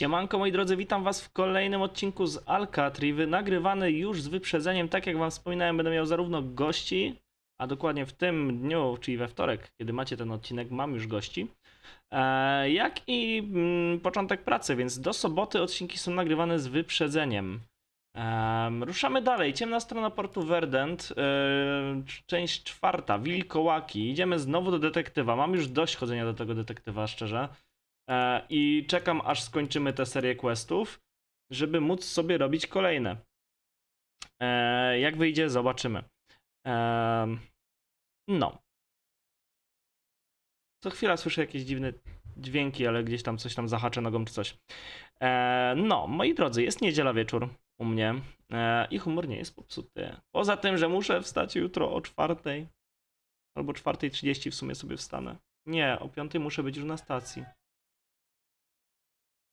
Siemanko moi drodzy, witam was w kolejnym odcinku z Alcatraz, nagrywany już z wyprzedzeniem, tak jak wam wspominałem, będę miał zarówno gości, a dokładnie w tym dniu, czyli we wtorek, kiedy macie ten odcinek, mam już gości, e, jak i mm, początek pracy, więc do soboty odcinki są nagrywane z wyprzedzeniem. Em, ruszamy dalej, ciemna strona portu Verdant, e, część czwarta, Wilkołaki, idziemy znowu do detektywa, mam już dość chodzenia do tego detektywa, szczerze. E, I czekam, aż skończymy tę serię questów, żeby móc sobie robić kolejne. E, Jak wyjdzie, zobaczymy. Em, No. Co chwila słyszę jakieś dziwne dźwięki, ale gdzieś tam coś tam zahaczę nogą czy coś. E, No, moi drodzy, jest niedziela wieczór u mnie e, i humor nie jest popsuty. Poza tym, że muszę wstać jutro o czwartej albo 4.30 w sumie sobie wstanę. Nie, o 5 muszę być już na stacji.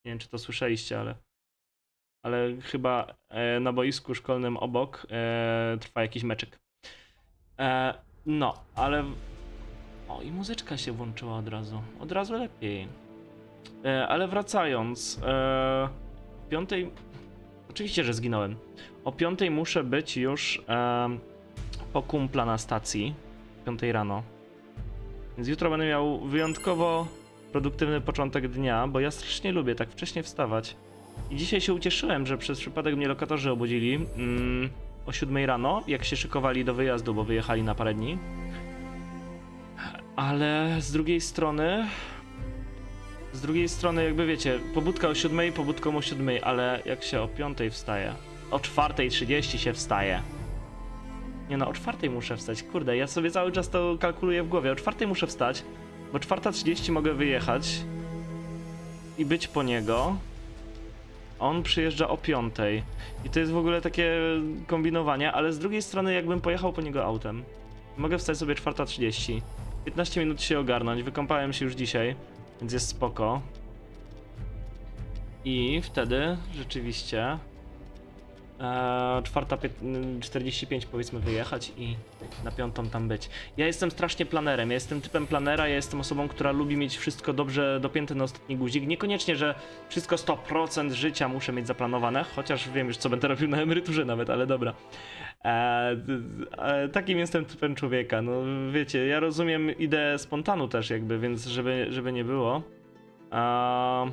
Nie wiem, czy to słyszeliście, ale, ale chyba e, na boisku szkolnym obok e, trwa jakiś meczek. E, no, ale. O, i muzyczka się włączyła od razu. Od razu lepiej. Ale wracając. O piątej. Oczywiście, że zginąłem. O piątej muszę być już po kumpla na stacji. Piątej rano. Więc jutro będę miał wyjątkowo produktywny początek dnia, bo ja strasznie lubię tak wcześnie wstawać. I dzisiaj się ucieszyłem, że przez przypadek mnie lokatorzy obudzili mm, o 7 rano, jak się szykowali do wyjazdu, bo wyjechali na parę dni. Ale z drugiej strony. Z drugiej strony, jakby wiecie, pobudka o 7, pobudką o 7, ale jak się o 5 wstaje, o 4.30 się wstaje. Nie no, o 4 muszę wstać. Kurde, ja sobie cały czas to kalkuluję w głowie. O 4 muszę wstać, bo 4.30 mogę wyjechać i być po niego. On przyjeżdża o 5. I to jest w ogóle takie kombinowanie, ale z drugiej strony jakbym pojechał po niego autem. Mogę wstać sobie 4.30. 15 minut się ogarnąć, wykąpałem się już dzisiaj, więc jest spoko. I wtedy rzeczywiście czwarta pię- 45 powiedzmy wyjechać i na piątą tam być. Ja jestem strasznie planerem, ja jestem typem planera, ja jestem osobą, która lubi mieć wszystko dobrze dopięte na ostatni guzik. Niekoniecznie, że wszystko 100% życia muszę mieć zaplanowane, chociaż wiem już co będę robił na emeryturze nawet, ale dobra. D- e, takim jestem typem człowieka, no wiecie, ja rozumiem ideę spontanu też jakby, więc żeby, żeby nie było. Eee,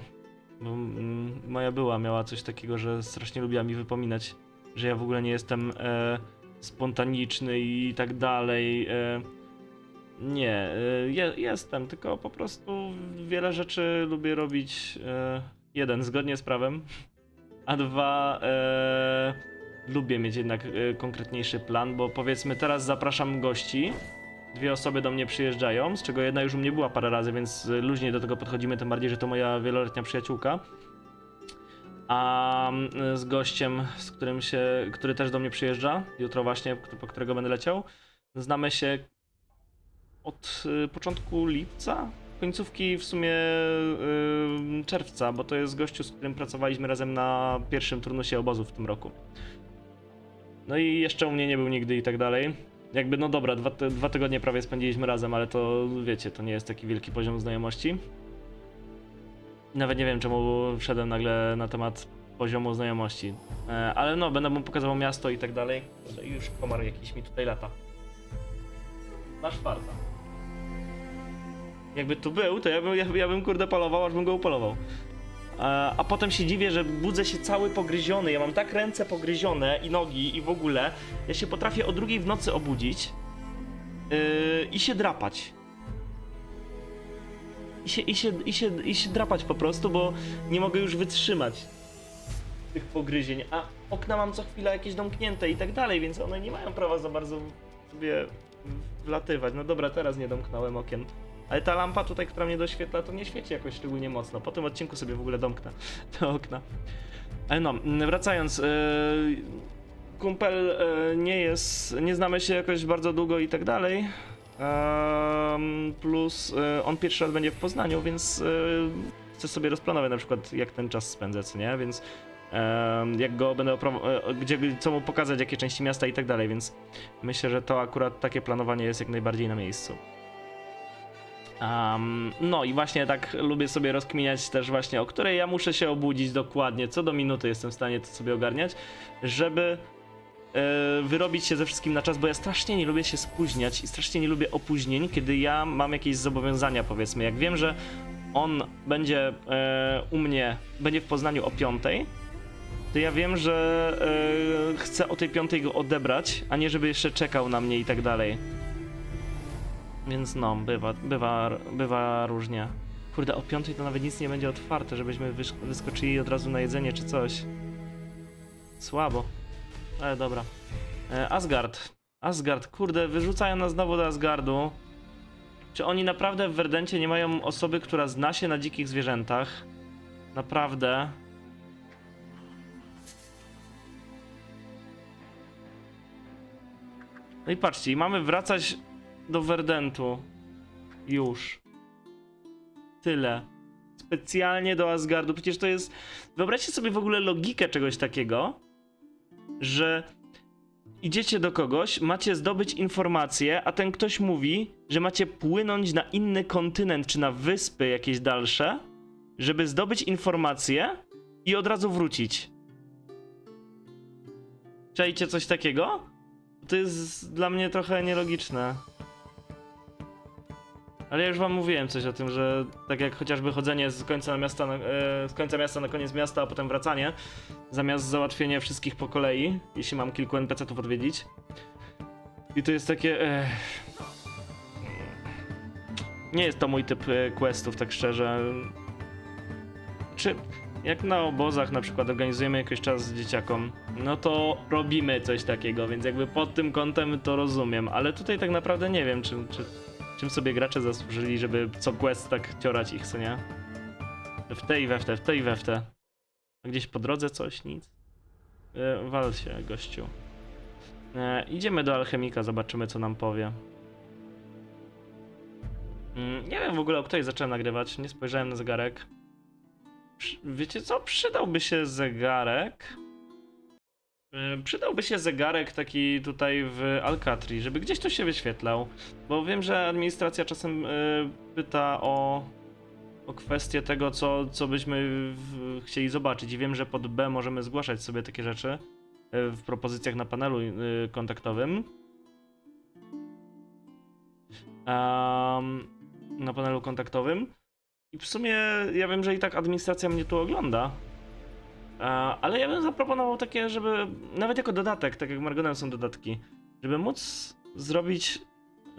moja była miała coś takiego, że strasznie lubiła mi wypominać, że ja w ogóle nie jestem e, spontaniczny i tak dalej. E, nie, e, je, jestem, tylko po prostu wiele rzeczy lubię robić. E, jeden, zgodnie z prawem, a dwa, e, lubię mieć jednak e, konkretniejszy plan, bo powiedzmy teraz zapraszam gości. Dwie osoby do mnie przyjeżdżają, z czego jedna już u mnie była parę razy, więc luźniej do tego podchodzimy, tym bardziej, że to moja wieloletnia przyjaciółka. A mm, z gościem, z którym się, który też do mnie przyjeżdża, jutro właśnie, po którego będę leciał, znamy się od y, początku lipca, końcówki w sumie y, czerwca, bo to jest gościu, z którym pracowaliśmy razem na pierwszym turnusie obozu w tym roku. No i jeszcze u mnie nie był nigdy i tak dalej. Jakby, no dobra, dwa, dwa tygodnie prawie spędziliśmy razem, ale to wiecie, to nie jest taki wielki poziom znajomości. Nawet nie wiem, czemu wszedłem nagle na temat poziomu znajomości. E, ale no, będę mu pokazywał miasto i tak dalej. Już komar jakiś mi tutaj lata. Na czwarta. Jakby tu był, to ja bym, ja, ja bym kurde polował, aż bym go upolował. E, A potem się dziwię, że budzę się cały pogryziony. Ja mam tak ręce pogryzione i nogi i w ogóle. Ja się potrafię o drugiej w nocy obudzić yy, i się drapać. I się, i, się, i, się, I się drapać po prostu, bo nie mogę już wytrzymać tych pogryzień. A okna mam co chwilę jakieś domknięte i tak dalej, więc one nie mają prawa za bardzo sobie wlatywać. No dobra, teraz nie domknąłem okien. Ale ta lampa tutaj, która mnie doświetla, to nie świeci jakoś szczególnie mocno. Po tym odcinku sobie w ogóle domknę te okna. Ale no, wracając. Yy, kumpel yy, nie jest. Nie znamy się jakoś bardzo długo i tak dalej. Plus yy, on pierwszy raz będzie w Poznaniu, więc chcę sobie rozplanować na przykład jak ten czas spędzę, co nie? Więc jak go będę e, gdzie, co mu pokazać, jakie części miasta i tak dalej, więc myślę, że to akurat takie planowanie jest jak najbardziej na miejscu. Um, no i właśnie tak lubię sobie rozkminiać też właśnie, o której ja muszę się obudzić dokładnie, co do minuty jestem w stanie to sobie ogarniać, żeby e, wyrobić się ze wszystkim na czas, bo ja strasznie nie lubię się spóźniać i strasznie nie lubię opóźnień, kiedy ja mam jakieś zobowiązania powiedzmy. Jak wiem, że on będzie e, u mnie, będzie w Poznaniu o 5, to ja wiem, że e, chcę o tej 5 go odebrać, a nie żeby jeszcze czekał na mnie i tak dalej. Więc no, bywa, bywa, bywa różnie. Kurde, o 5 to nawet nic nie będzie otwarte, żebyśmy wyskoczyli od razu na jedzenie czy coś. Słabo. Ale dobra. E, Asgard. Asgard, kurde, wyrzucają nas znowu do Asgardu. Czy oni naprawdę w Werdencie nie mają osoby, która zna się na dzikich zwierzętach? Naprawdę. No i patrzcie, mamy wracać do Werdentu. Już. Tyle. Specjalnie do Asgardu. Przecież to jest. Wyobraźcie sobie w ogóle logikę czegoś takiego, że idziecie do kogoś, macie zdobyć informację, a ten ktoś mówi, że macie płynąć na inny kontynent czy na wyspy jakieś dalsze, żeby zdobyć informację i od razu wrócić. Czajcie coś takiego? To jest dla mnie trochę nielogiczne. Ale ja już wam mówiłem coś o tym, że tak jak chociażby chodzenie z końca miasta na, e, z końca miasta na koniec miasta, a potem wracanie, zamiast załatwienia wszystkich po kolei, jeśli mam kilku NPC-ów odwiedzić. I to jest takie. E, nie jest to mój typ e, questów, tak szczerze. Czy jak na obozach na przykład organizujemy jakiś czas z dzieciakom, no to robimy coś takiego, więc jakby pod tym kątem to rozumiem, ale tutaj tak naprawdę nie wiem, czy, czy, czym sobie gracze zasłużyli, żeby co quest tak ciorać ich, co nie? W tej i we w te, w i we w te. A gdzieś po drodze coś? Nic? E, wal się, gościu. E, idziemy do alchemika, zobaczymy co nam powie. Mm, nie wiem w ogóle o której zacząłem nagrywać, nie spojrzałem na zegarek. Wiecie co? Przydałby się zegarek. E, Przydałby się zegarek taki tutaj w Alcatri, żeby gdzieś tu się wyświetlał. Bo wiem, że administracja czasem e, pyta o, o kwestię tego, co, co byśmy chcieli zobaczyć. I wiem, że pod B możemy zgłaszać sobie takie rzeczy e, w propozycjach na panelu kontaktowym. Em, na panelu kontaktowym. I w sumie ja wiem, że i tak administracja mnie tu ogląda. Ale ja bym zaproponował takie, żeby nawet jako dodatek, tak jak Margonem są dodatki, żeby móc zrobić,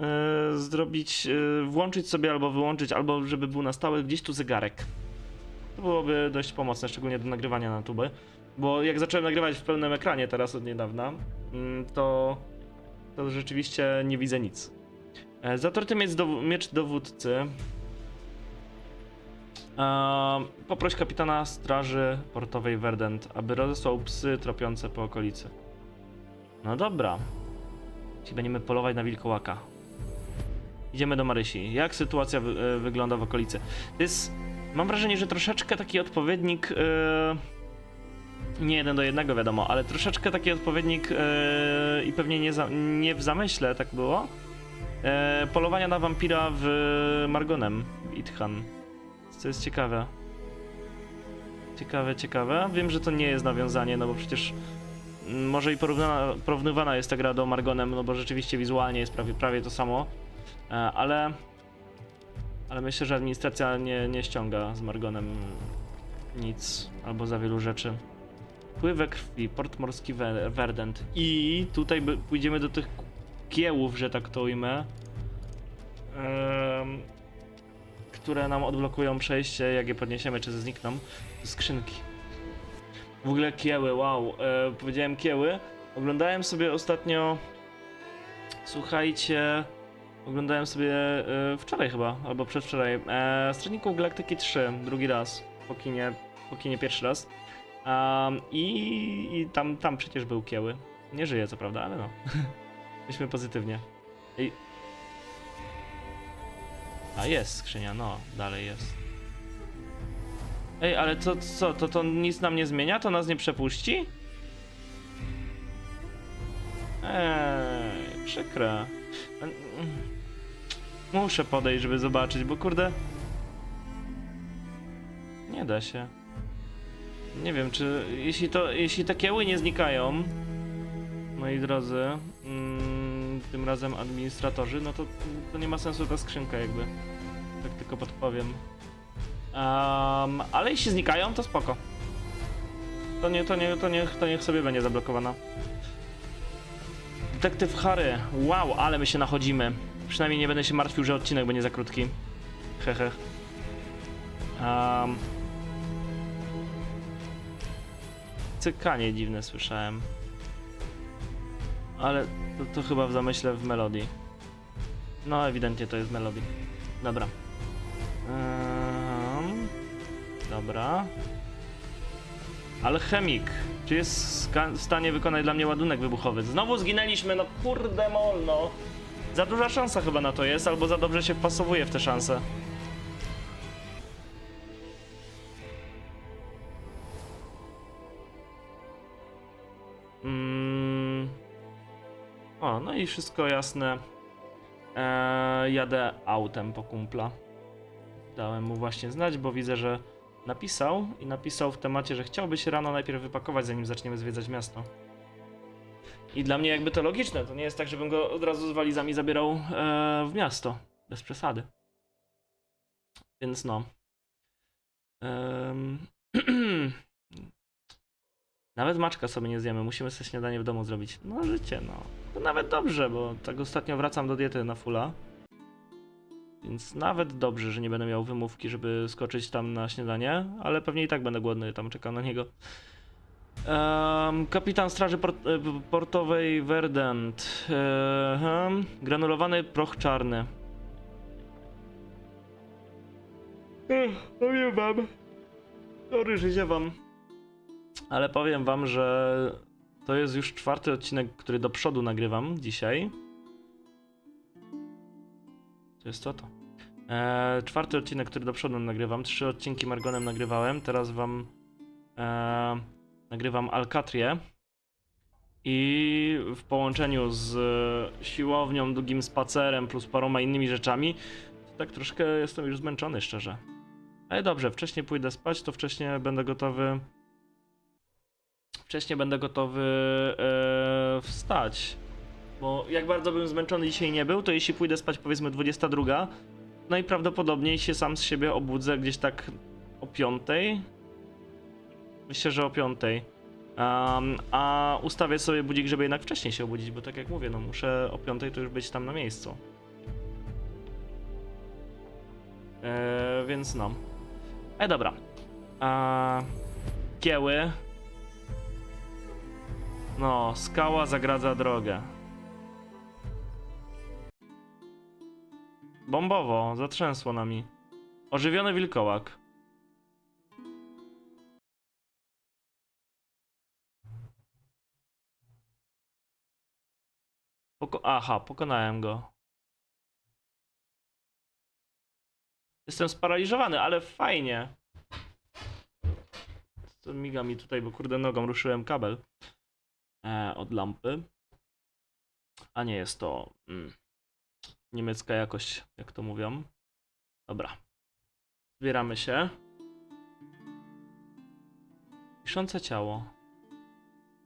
e, zrobić, e, włączyć sobie albo wyłączyć, albo żeby był na stałe gdzieś tu zegarek. To byłoby dość pomocne, szczególnie do nagrywania na tuby. Bo jak zacząłem nagrywać w pełnym ekranie teraz od niedawna, mm, to, to rzeczywiście nie widzę nic. E, Zatruty miecz, dow- miecz dowódcy. Poproś kapitana straży portowej Verdant, aby rozesłał psy tropiące po okolicy. No dobra. Czyli będziemy polować na wilkołaka. Idziemy do Marysi. Jak sytuacja e, wygląda w okolicy? To jest... Mam wrażenie, że troszeczkę taki odpowiednik... e, nie jeden do jednego wiadomo, ale troszeczkę taki odpowiednik e, i pewnie nie, nie w zamyśle tak było. E, polowania na wampira w Margonem, w Ithan. Co jest ciekawe. Ciekawe, ciekawe. Wiem, że to nie jest nawiązanie, no bo przecież mm, może i porównywana jest ta gra do Margonem, no bo rzeczywiście wizualnie jest prawie, prawie to samo, e, ale ale myślę, że administracja nie, nie ściąga z Margonem nic albo za wielu rzeczy. Pływek krwi, port morski Ver- Verdant i tutaj pójdziemy do tych kiełów, że tak to ujmę. Em, które nam odblokują przejście, jak je podniesiemy, czy znikną. Skrzynki. W ogóle kieły, wow. E, powiedziałem kieły. Oglądałem sobie ostatnio. Słuchajcie. Oglądałem sobie e, wczoraj chyba, albo przedwczoraj. E, Strażników Galaktyki 3, drugi raz. Po kinie, po kinie pierwszy raz. I, I tam, tam przecież był kieły. Nie żyje co prawda, ale no. Myślmy pozytywnie. A jest skrzynia, no, dalej jest. Ej, ale co, co, to, to nic nam nie zmienia? To nas nie przepuści? Ej, przykre. Muszę podejść, żeby zobaczyć, bo kurde... Nie da się. Nie wiem, czy... Jeśli to... Jeśli te kieły nie znikają, moi drodzy, mm, tym razem administratorzy, no to, to nie ma sensu ta skrzynka jakby. Tak tylko podpowiem. Um, ale jeśli znikają, to spoko. To nie, to nie, to niech, to niech sobie będzie zablokowana. Detektyw Harry. Wow, ale my się nachodzimy. Przynajmniej nie będę się martwił, że odcinek będzie za krótki. Hehe. Um. Cykanie dziwne słyszałem. Ale to, to chyba w zamyśle w melodii. No, ewidentnie to jest melodii. Dobra. Um, dobra. Alchemik. Czy jest w stanie wykonać dla mnie ładunek wybuchowy? Znowu zginęliśmy, no kurde molno. Za duża szansa chyba na to jest, albo za dobrze się wpasowuje w te szanse. Wszystko jasne. Eee, jadę autem po kumpla. Dałem mu właśnie znać, bo widzę, że napisał i napisał w temacie, że chciałby się rano najpierw wypakować, zanim zaczniemy zwiedzać miasto. I dla mnie jakby to logiczne, to nie jest tak, żebym go od razu z walizami zabierał e, w miasto. Bez przesady. Więc no. Em, Nawet maczka sobie nie zjemy, musimy sobie śniadanie w domu zrobić. No życie, no. To nawet dobrze, bo tak ostatnio wracam do diety na fulla. Więc nawet dobrze, że nie będę miał wymówki, żeby skoczyć tam na śniadanie, ale pewnie i tak będę głodny, tam czekam na niego. Em, kapitan Straży port e, Portowej Verdant. Granulowany proch czarny. Ech, powiem wam. Sorry, że ziewam. Ale powiem wam, że to jest już czwarty odcinek, który do przodu nagrywam dzisiaj. To jest to to. Eee, czwarty odcinek, który do przodu nagrywam. Trzy odcinki Margonem nagrywałem. Teraz wam eee, nagrywam Alcatrię. I w połączeniu z siłownią, długim spacerem plus paroma innymi rzeczami, tak troszkę jestem już zmęczony, szczerze. Ale dobrze, wcześniej pójdę spać, to wcześniej będę gotowy. Wcześniej będę gotowy e, wstać. Bo jak bardzo bym zmęczony dzisiaj nie był, to jeśli pójdę spać powiedzmy 22, najprawdopodobniej się sam z siebie obudzę gdzieś tak o 5. Myślę, że o 5. Um, a ustawię sobie budzik, żeby jednak wcześniej się obudzić, bo tak jak mówię, no muszę o 5 to już być tam na miejscu. E, więc no. E, dobra. A, kieły. No, skała zagradza drogę. Bombowo, zatrzęsło nami. Ożywiony wilkołak. Poko Aha, pokonałem go. Jestem sparaliżowany, ale fajnie. To miga mi tutaj, bo kurde nogą ruszyłem kabel od lampy. A nie jest to mm, niemiecka jakość, jak to mówią. Dobra. Zbieramy się. Piszące ciało.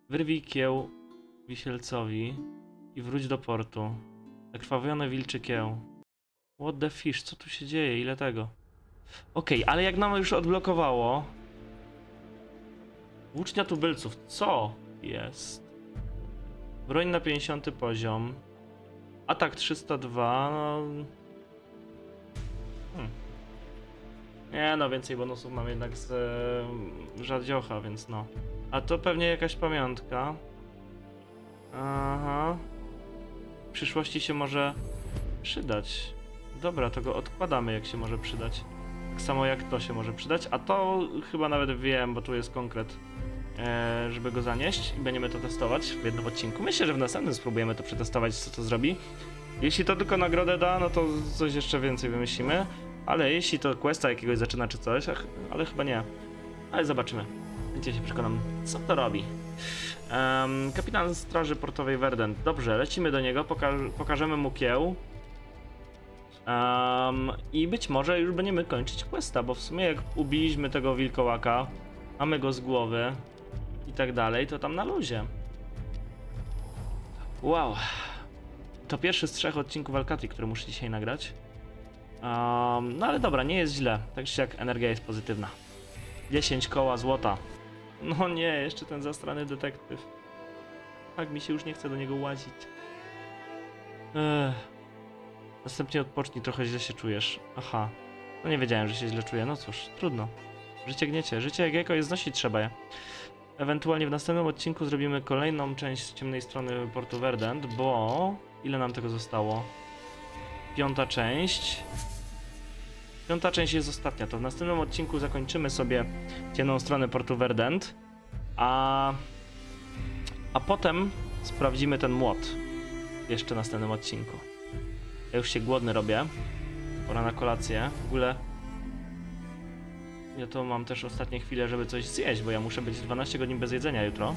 Wyrwij kieł wisielcowi i wróć do portu. Zakrwawione wilczy kieł. What the fish, co tu się dzieje? Ile tego? Okej, ale jak nam już odblokowało... Włócznia tubylców, co jest? Broń na 50 poziom. Atak 302, no... Hmm. Nie no, więcej bonusów mam jednak z e, Radziocha, więc no. A to pewnie jakaś pamiątka. Aha. W przyszłości się może przydać. Dobra, to go odkładamy, jak się może przydać. Tak samo jak to się może przydać, a to chyba nawet wiem, bo tu jest konkret, żeby go zanieść i będziemy to testować w jednym odcinku. Myślę, że w następnym spróbujemy to przetestować, co to zrobi. Jeśli to tylko nagrodę da, no to coś jeszcze więcej wymyślimy. Ale jeśli to questa jakiegoś zaczyna czy coś, ach, ale chyba nie. Ale zobaczymy. Gdzie się przekonam, co to robi. Em, kapitan Straży Portowej Verdant. Dobrze, lecimy do niego, poka pokażemy mu kieł. Um, I być może już będziemy kończyć questa, bo w sumie jak ubiliśmy tego wilkołaka, mamy go z głowy i tak dalej, to tam na luzie. Wow. To pierwszy z trzech odcinków Alcatry, który muszę dzisiaj nagrać. Um, no ale dobra, nie jest źle. Tak czy jak energia jest pozytywna. 10 koła złota. No nie, jeszcze ten zastrany detektyw. Tak mi się już nie chce do niego łazić. Ech. Następnie odpocznij, trochę źle się czujesz. Aha. No nie wiedziałem, że się źle czuję. No cóż, trudno. Życie gniecie. Życie jak jest znosić trzeba je. Ewentualnie w następnym odcinku zrobimy kolejną część z ciemnej strony portu Verdant, bo... Ile nam tego zostało? Piąta część. Piąta część jest ostatnia, to w następnym odcinku zakończymy sobie ciemną stronę portu Verdant, a... A potem sprawdzimy ten młot. Jeszcze w następnym odcinku. Ja już się głodny robię. Pora na kolację. W ogóle... Ja to mam też ostatnie chwile, żeby coś zjeść, bo ja muszę być 12 godzin bez jedzenia jutro.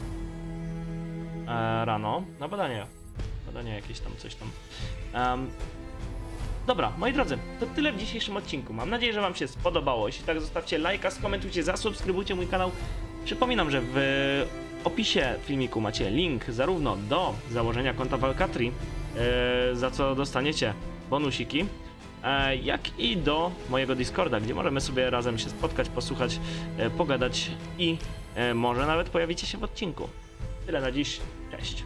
E, rano. Na badanie. Badanie jakieś tam, coś tam. Em, dobra, moi drodzy, to tyle w dzisiejszym odcinku. Mam nadzieję, że Wam się spodobało. Jeśli tak, zostawcie lajka, skomentujcie, zasubskrybujcie mój kanał. Przypominam, że w opisie filmiku macie link zarówno do założenia konta w Alcatry, e, za co dostaniecie bonusiki, jak i do mojego Discorda, gdzie możemy sobie razem się spotkać, posłuchać, e, pogadać i e, może nawet pojawicie się w odcinku. Tyle na dziś. Cześć.